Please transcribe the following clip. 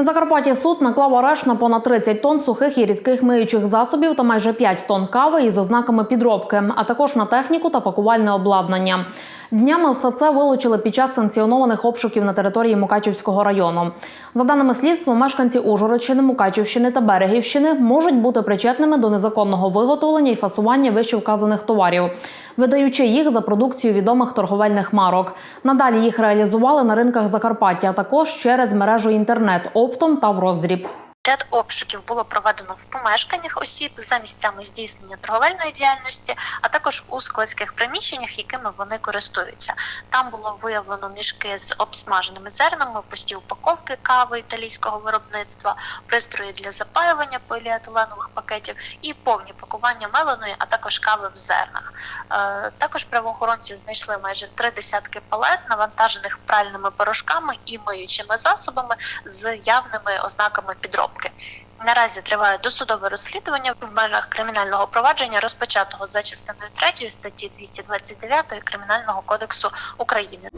На Закарпатті суд наклав арешт на понад 30 тонн сухих і рідких миючих засобів та майже 5 тонн кави із ознаками підробки, а також на техніку та пакувальне обладнання. Днями все це вилучили під час санкціонованих обшуків на території Мукачівського району. За даними слідства, мешканці Ужгородщини, Мукачівщини та Берегівщини можуть бути причетними до незаконного виготовлення і фасування вищевказаних товарів, видаючи їх за продукцію відомих торговельних марок. Надалі їх реалізували на ринках Закарпаття, а також через мережу інтернет оптом та в роздріб. Ряд обшуків було проведено в помешканнях осіб за місцями здійснення торговельної діяльності, а також у складських приміщеннях, якими вони користуються. Там було виявлено мішки з обсмаженими зернами, пусті упаковки кави італійського виробництва, пристрої для запаювання поліетиленових пакетів і повні пакування меленої, а також кави в зернах. Е, Також правоохоронці знайшли майже три десятки палет, навантажених пральними порошками і миючими засобами з явними ознаками підробки. Наразі триває досудове розслідування в межах кримінального провадження, розпочатого за частиною 3 статті 229 Кримінального кодексу України.